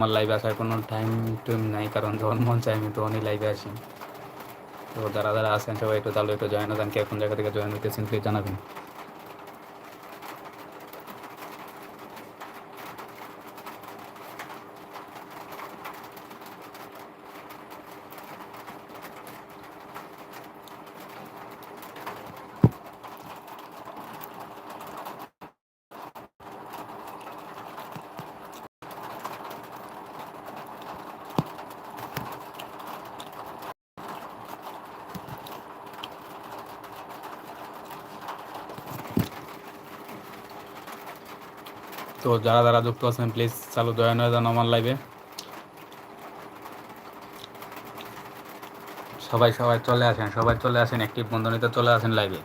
আমার লাইভে আসার কোনো টাইম টুইম নাই, কারণ যখন মন চাই আমি তখনই লাইভে আসি। তো যারা যারা আসেন সবাই একটু তাহলে একটু জয়েন হতেন কে কোন জায়গা থেকে জয়েন হতে প্লিজ জানাবেন। তো যারা যারা যুক্ত আছেন প্লিজ চালু জয়েন হয়ে যান আমার লাইভে সবাই সবাই চলে আসেন, সবাই চলে আসেন একটি বন্ধনীতে চলে আসেন লাইভে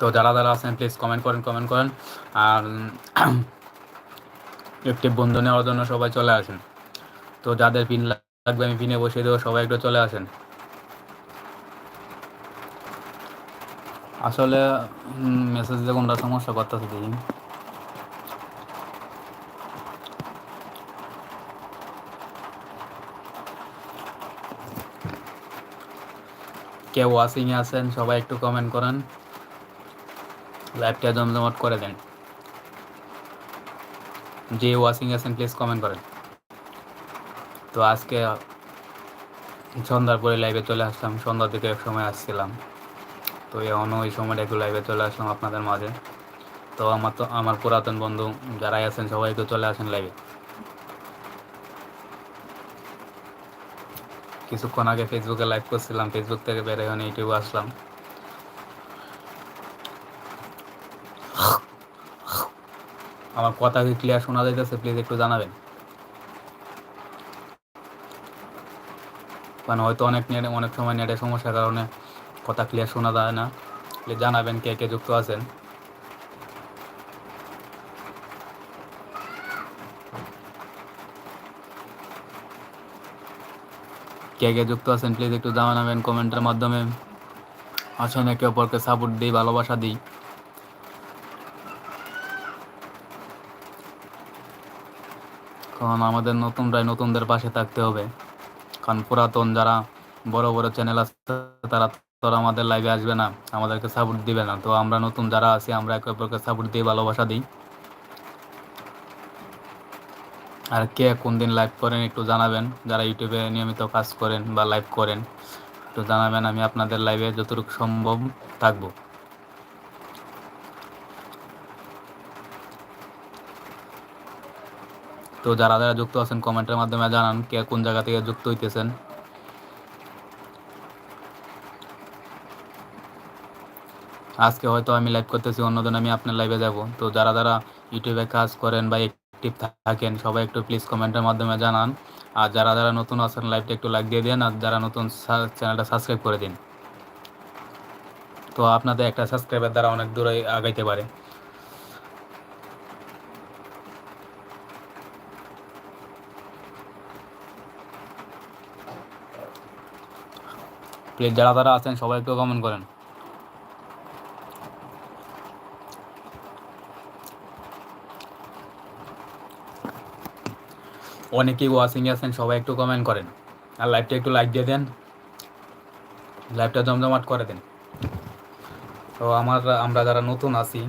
তো যারা যারা আছেন প্লিজ কমেন্ট করেন কমেন্ট করেন। আর একটি বন্ধু নেওয়ার জন্য সবাই চলে আসেন। তো যাদের পিন লাগবে, আমি পিনে বসিয়ে দেবো, সবাই একটু চলে আসেন। আসলে মেসেজ কোনটা সমস্যা করতেছে দেখি। কেউ ওয়াশিংয়ে আছেন, সবাই একটু কমেন্ট করেন। লাইভটা জমজমাট করে দেন। যে ওয়াশিং আছেন প্লিজ কমেন্ট করেন। তো আজকে সন্ধ্যার পরে লাইভে চলে আসলাম, সন্ধ্যার দিকে এক সময় আসছিলাম। তো এখনও ওই সময়টা একটু লাইভে চলে আসলাম আপনাদের মাঝে। তো আমার তো, আমার পুরাতন বন্ধু যারাই আছেন সবাই একটু চলে আসেন লাইভে কিছুক্ষণ আগে ফেসবুকে লাইভ করছিলাম ফেসবুক থেকে বের হয়ে ইউটিউবে আসলাম। আমার কথা কি ক্লিয়ার শোনা যাইতেছে? প্লিজ একটু জানাবেন। কারণ হয়তো অনেক নেট, অনেক সময় নেটের সমস্যার কারণে কথা ক্লিয়ার শোনা যায় না। জানাবেন কে কে যুক্ত আছেন। কে কে যুক্ত আছেন প্লিজ একটু জানাবেন কমেন্টের মাধ্যমে। আসেন একে অপরকে সাপোর্ট দিই, ভালোবাসা দিই। কারণ আমাদের নতুনরাই নতুনদের পাশে থাকতে হবে। কারণ পুরাতন যারা বড় বড় চ্যানেল আছে, তারা তো আমাদের লাইভে আসবে না, আমাদেরকে সাপোর্ট দিবে না। তো আমরা নতুন যারা আছি, আমরা একে অপরকে সাপোর্ট দিয়ে ভালোবাসা দিই। আর কে কোন দিন লাইভ করেন একটু জানাবেন, যারা ইউটিউবে নিয়মিত কাজ করেন বা লাইভ করেন, একটু জানাবেন, আমি আপনাদের লাইভে যতটুকু সম্ভব থাকব। তো যারা যারা যুক্ত আছেন কমেন্টের মাধ্যমে জানান কে কোন জায়গা থেকে যুক্ত হইতেছেন। আজকে হয়তো আমি লাইভ করতেছি, অন্যদিন আমি আপনার লাইভে যাব। তো যারা যারা ইউটিউবে কাজ করেন বা অ্যাক্টিভ থাকেন, সবাই একটু প্লিজ কমেন্টের মাধ্যমে জানান। আর যারা যারা নতুন আছেন লাইভটা একটু লাইক দিয়ে দিন, আর যারা নতুন চ্যানেলটা সাবস্ক্রাইব করে দিন। তো আপনাদের একটা সাবস্ক্রাইবের দ্বারা অনেক দূরে আগাইতে পারে। প্লিজ যারা যারা আছেন, সবাই একটু কমেন্ট করেন। অনেকেই ওয়াশিং আছেন, সবাই একটু কমেন্ট করেন। আর লাইভটা একটু লাইক দিয়ে দেন। লাইভটা জমজমাট করে দেন। তো আমার, আমরা যারা নতুন আছি,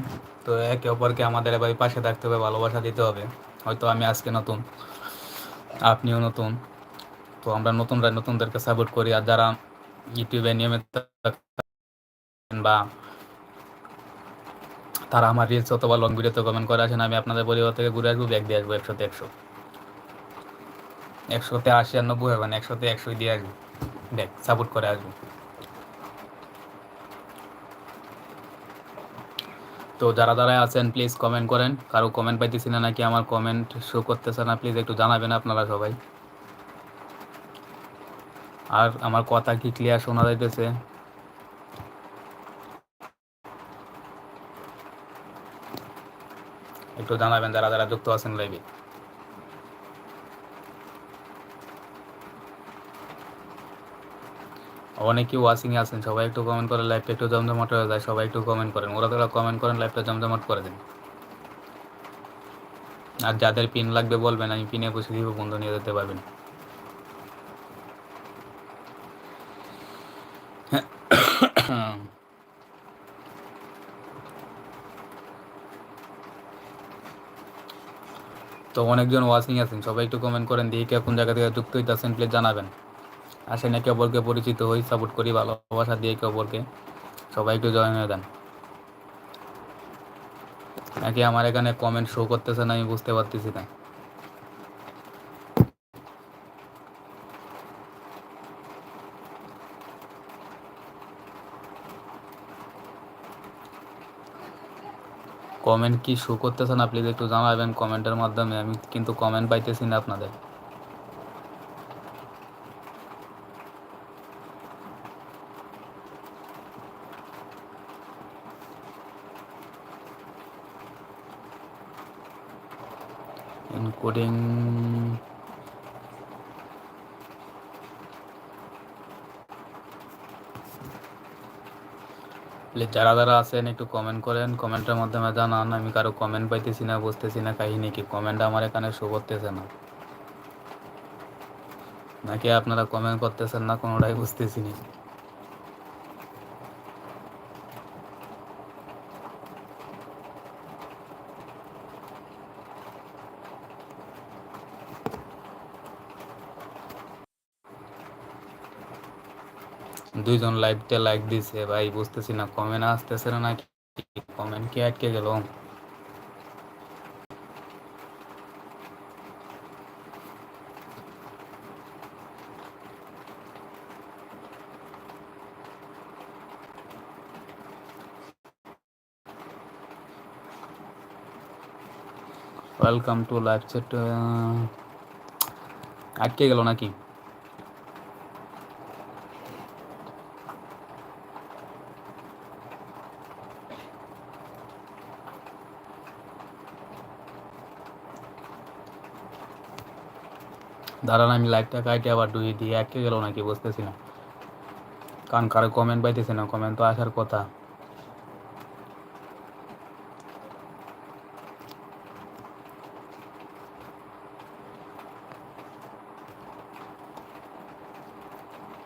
তো একে অপরকে আমাদের এবার পাশে থাকতে হবে, ভালোবাসা দিতে হবে। হয়তো আমি আজকে নতুন, আপনিও নতুন। তো আমরা নতুনরা নতুনদেরকে সাপোর্ট করি। আর যারা ইউটিউবে নিয়মিত বা তারা আমার রিলস অথবা লং ভিডিওতে কমেন্ট করে আসেন, আমি আপনাদের পরিবার থেকে ঘুরে আসব, ব্যাগ দিয়ে আসব, একশোতে একশো। একশোতে আশি আর নব্বই হবে না, একশোতে একশোই দিয়ে আসব। দেখ সাপোর্ট করে আসব। তো যারা যারা আছেন প্লিজ কমেন্ট করেন। কারও কমেন্ট পাইতেছি না নাকি? আমার কমেন্ট শো করতেছে না প্লিজ একটু জানাবেন আপনারা সবাই। আর আমার কথা কি ক্লিয়ার শোনা যাইতেছে? একটু জানাবেন যারা যারা যুক্ত আছেন লাইভে অনেকেই ওয়াশিংয়ে আছেন, সবাই একটু কমেন্ট করে লাইভটা একটু জমজমাট হয়ে যায়, সবাই একটু কমেন্ট করেন। ওরা তোরা কমেন্ট করেন লাইভটা জমজমাট করে দিন। আর যাদের পিন লাগবে বলবেন, আমি পিনে বসে দিব, বন্ধু নিয়ে যেতে পারবেন। তো অনেকজন ওয়াচিং আছেন, সবাই একটু কমেন্ট করেন দিয়ে কোন জায়গা থেকে যুক্ত হইতেছেন প্লিজ জানাবেন। আসেন একে অপরকে পরিচিত হই সাপোর্ট করি, ভালোবাসা দিয়ে একে অপরকে সবাই একটু জয়েন হয়ে দেন নাকি আমার এখানে কমেন্ট শো করতেছে না, আমি বুঝতে পারতেছি না। কমেন্ট কি শো করতেছে না প্লিজ একটু জানাবেন কমেন্টের মাধ্যমে, আমি কিন্তু কমেন্ট পাইতেছি না আপনাদের। Encoding. যারা যারা আছেন, একটু কমেন্ট করেন। কমেন্টের মাধ্যমে জানান, আমি কারও কমেন্ট পাইতেছি না, বুঝতেছি না, কাহিনী কি? কমেন্ট আমার এখানে শো করতেছে না। নাকি আপনারা কমেন্ট করতেছেন না, কোনোটাই বুঝতেছি না। দুইজন লাইভতে লাইক দিছে, ভাই বুঝতেছি না কমেন্ট আসতেছে না নাকি? কমেন্ট কি আটকে গেল? ওয়েলকাম টু লাইভ চ্যাট আটকে গেল নাকি? দাঁড়ান, আমি লাইভটা কাইটে আবার ডুয়ে দিয়ে একে গেল নাকি বুঝতেছি না। কারণ কারও কমেন্ট পাইতেছে না কমেন্ট তো আসার কথা।